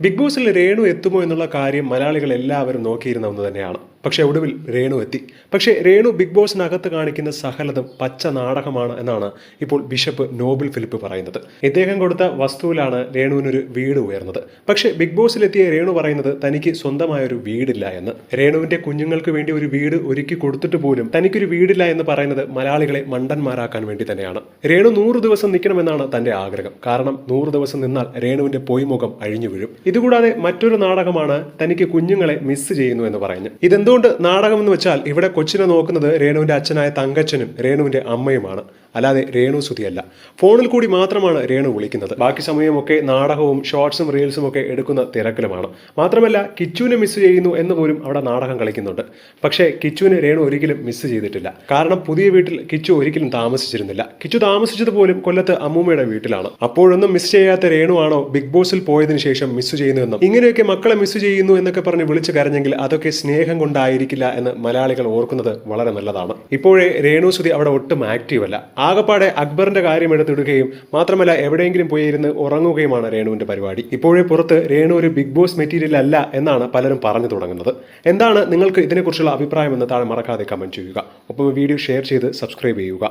Big ബോസിൽ രേണു എത്തുമോ എന്നുള്ള കാര്യം മലയാളികൾ എല്ലാവരും നോക്കിയിരുന്ന ഒന്ന് തന്നെയാണ്. പക്ഷേ ഒടുവിൽ രേണു എത്തി. പക്ഷേ രേണു ബിഗ് ബോസിനകത്ത് കാണിക്കുന്ന സഹലതും പച്ച നാടകമാണ് എന്നാണ് ഇപ്പോൾ ബിഷപ്പ് നോബിൾ ഫിലിപ്പ് പറയുന്നത്. ഇദ്ദേഹം കൊടുത്ത വസ്തുവിലാണ് രേണുവിനൊരു വീട് ഉയർന്നത്. പക്ഷേ ബിഗ് ബോസിലെത്തിയ രേണു പറയുന്നത് തനിക്ക് സ്വന്തമായ ഒരു വീടില്ല എന്ന്. രേണുവിന്റെ കുഞ്ഞുങ്ങൾക്ക് വേണ്ടി ഒരു വീട് ഒരുക്കി കൊടുത്തിട്ട് പോലും തനിക്കൊരു വീടില്ല എന്ന് പറയുന്നത് മലയാളികളെ മണ്ടന്മാരാക്കാൻ വേണ്ടി തന്നെയാണ്. രേണു നൂറ് ദിവസം നിൽക്കണമെന്നാണ് തന്റെ ആഗ്രഹം. കാരണം നൂറ് ദിവസം നിന്നാൽ രേണുവിന്റെ പൊയ്മുഖം അഴിഞ്ഞു വീഴും ഇതുകൂടാതെ മറ്റൊരു നാടകമാണ് തനിക്ക് കുഞ്ഞുങ്ങളെ മിസ് ചെയ്യുന്നു എന്ന് പറഞ്ഞു ഇതെന്തുകൊണ്ട് നാടകം എന്ന് വെച്ചാൽ ഇവിടെ കൊച്ചിനെ നോക്കുന്നത് രേണുവിന്റെ അച്ഛനായ തങ്കച്ചനും രേണുവിന്റെ അമ്മയുമാണ്. അല്ലാതെ രേണു സുതിയല്ല ഫോണിൽ കൂടി മാത്രമാണ് രേണു വിളിക്കുന്നത്. ബാക്കി സമയമൊക്കെ നാടകവും ഷോർട്സും റീൽസും ഒക്കെ എടുക്കുന്ന തിരക്കിലുമാണ്. മാത്രമല്ല കിച്ചുവിനെ മിസ് ചെയ്യുന്നു എന്ന് പോലും അവിടെ നാടകം കളിക്കുന്നുണ്ട്. പക്ഷേ കിച്ചുവിനെ രേണു ഒരിക്കലും മിസ് ചെയ്തിട്ടില്ല. കാരണം പുതിയ വീട്ടിൽ കിച്ചു ഒരിക്കലും താമസിച്ചിരുന്നില്ല. കിച്ചു താമസിച്ചത് പോലും കൊല്ലത്ത് അമ്മൂമ്മയുടെ വീട്ടിലാണ്. അപ്പോഴൊന്നും മിസ് ചെയ്യാത്ത രേണു ആണോ ബിഗ് ബോസിൽ പോയതിനു ശേഷം മിസ് ചെയ്യുന്നുവെന്നും ഇങ്ങനെയൊക്കെ മക്കളെ മിസ് ചെയ്യുന്നു എന്നൊക്കെ പറഞ്ഞ് വിളിച്ചു കരഞ്ഞെങ്കിൽ അതൊക്കെ സ്നേഹം കൊണ്ടായിരിക്കില്ല എന്ന് മലയാളികൾ ഓർക്കുന്നത് വളരെ നല്ലതാണ്. ഇപ്പോഴേ രേണു സുതി അവിടെ ഒട്ടും ആക്റ്റീവ് അല്ല. ആകപ്പാടെ അക്ബറിന്റെ കാര്യം എടുത്തിടുകയും മാത്രമല്ല എവിടെയെങ്കിലും പോയി ഇരുന്ന് ഉറങ്ങുകയുമാണ് രേണുവിന്റെ പരിപാടി. ഇപ്പോഴേ പുറത്ത് രേണു ഒരു ബിഗ് ബോസ് മെറ്റീരിയൽ അല്ല എന്നാണ് പലരും പറഞ്ഞു തുടങ്ങുന്നത്. എന്താണ് നിങ്ങൾക്ക് ഇതിനെക്കുറിച്ചുള്ള അഭിപ്രായം എന്ന് താഴെ മറക്കാതെ കമന്റ് ചെയ്യുക. ഒപ്പം വീഡിയോ ഷെയർ ചെയ്ത് സബ്സ്ക്രൈബ് ചെയ്യുക.